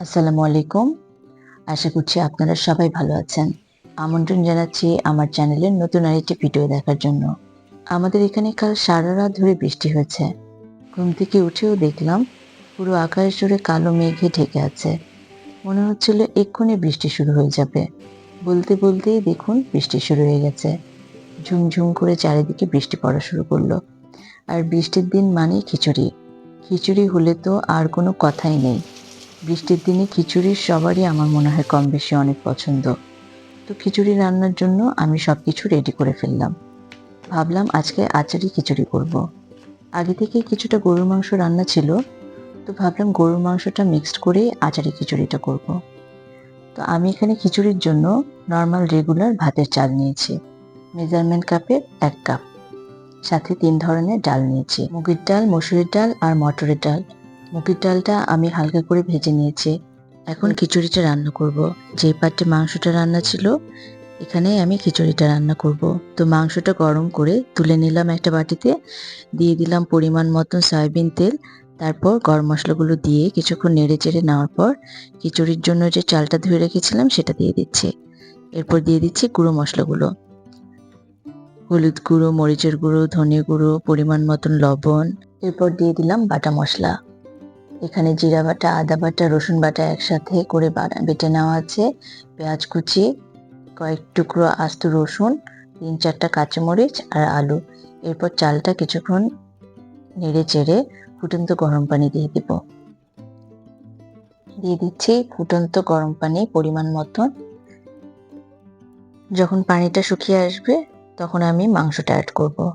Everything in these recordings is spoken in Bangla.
আসসালামু আলাইকুম। আশা করছি আপনারা সবাই ভালো আছেন। আমন্ত্রণ জানাচ্ছি আমার চ্যানেলের নতুন আরেকটি ভিডিও দেখার জন্য। আমাদের এখানে কাল সারা রাত ধরে বৃষ্টি হয়েছে। ঘুম থেকে উঠেও দেখলাম পুরো আকাশ জুড়ে কালো মেঘে ঢেকে আছে। মনে হচ্ছিল এক্ষুনি বৃষ্টি শুরু হয়ে যাবে। বলতে বলতেই দেখুন বৃষ্টি শুরু হয়ে গেছে। ঝুমঝুম করে চারিদিকে বৃষ্টি পড়া শুরু করল। আর বৃষ্টির দিন মানেই খিচুড়ি। খিচুড়ি হলে তো আর কোনো কথাই নেই। বৃষ্টির দিনে খিচুড়ি সবারই আমার মনে হয় কম বেশি অনেক পছন্দ। তো খিচুড়ি রান্নার জন্য আমি সব কিছু রেডি করে ফেললাম। ভাবলাম আজকে আচারি খিচুড়ি করব। আগে থেকে কিছুটা গরুর মাংস রান্না ছিল, তো ভাবলাম গরুর মাংসটা মিক্সড করে আচারি খিচুড়িটা করব। তো আমি এখানে খিচুড়ির জন্য নর্মাল রেগুলার ভাতের চাল নিয়েছি। মেজারমেন্ট কাপের এক কাপ সাথে তিন ধরনের ডাল নিয়েছি। মুগের ডাল, মসুরের ডাল আর মটরের ডাল। মুগের ডালটা আমি হালকা করে ভেজে নিয়েছি। এখন খিচুড়িটা রান্না করব। যে পার্টে মাংসটা রান্না ছিল, এখানে আমি খিচুড়িটা রান্না করব। তো মাংসটা গরম করে তুলে নিলাম একটা বাটিতে। দিয়ে দিলাম পরিমাণ মতন সয়াবিন তেল। তারপর গরম মশলাগুলো দিয়ে কিছুক্ষণ নেড়ে চেড়ে নেওয়ার পর খিচুড়ির জন্য যে চালটা ধুয়ে রেখেছিলাম সেটা দিয়ে দিচ্ছি। এরপর দিয়ে দিচ্ছি গুঁড়ো মশলাগুলো। হলুদ গুঁড়ো, মরিচের গুঁড়ো, ধনে গুঁড়ো, পরিমাণ মতন লবণ। এরপর দিয়ে দিলাম বাটা মশলা। এখানে জিরা বাটা, আদা বাটা, রসুন বাটা একসাথে করে বেটে নেওয়া আছে। পেঁয়াজ কুচি, কয়েক টুকরো আস্ত রসুন, তিন চারটা কাঁচামরিচ আর আলু। এরপর চালটা কিছুক্ষণ নেড়ে চেড়ে ফুটন্ত গরম পানি দিয়ে দিব। দিয়ে দিচ্ছি ফুটন্ত গরম পানি পরিমাণ মতন। যখন পানিটা শুকিয়ে আসবে, তখন আমি মাংসটা অ্যাড করব।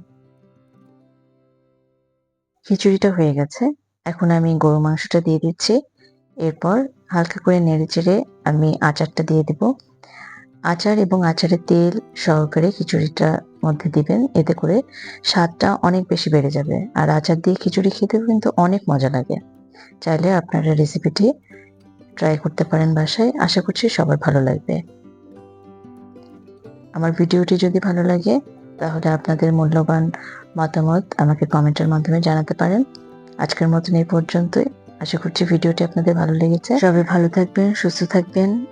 খিচুড়িটা হয়ে গেছে। এখন আমি গরু মাংসটা দিয়ে দিচ্ছি। এরপর হালকা করে নেড়ে চেড়ে আমি আচারটা দিয়ে দেব। আচার এবং আচারের তেল সহকারে খিচুড়িটার মধ্যে দিবেন। এতে করে স্বাদটা অনেক বেশি বেড়ে যাবে। আর আচার দিয়ে খিচুড়ি খেতেও কিন্তু অনেক মজা লাগে। চাইলে আপনারা রেসিপিটি ট্রাই করতে পারেন বাসায়। আশা করছি সবার ভালো লাগবে। আমার ভিডিওটি যদি ভালো লাগে, তাহলে আপনাদের মূল্যবান মতামত আমাকে কমেন্টের মাধ্যমে জানাতে পারেন। আজকের মতন এই পর্যন্তই। আশা করছি ভিডিওটি আপনাদের ভালো লেগেছে। সবাই ভালো থাকবেন, সুস্থ থাকবেন।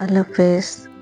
আল্লাহ হাফেজ।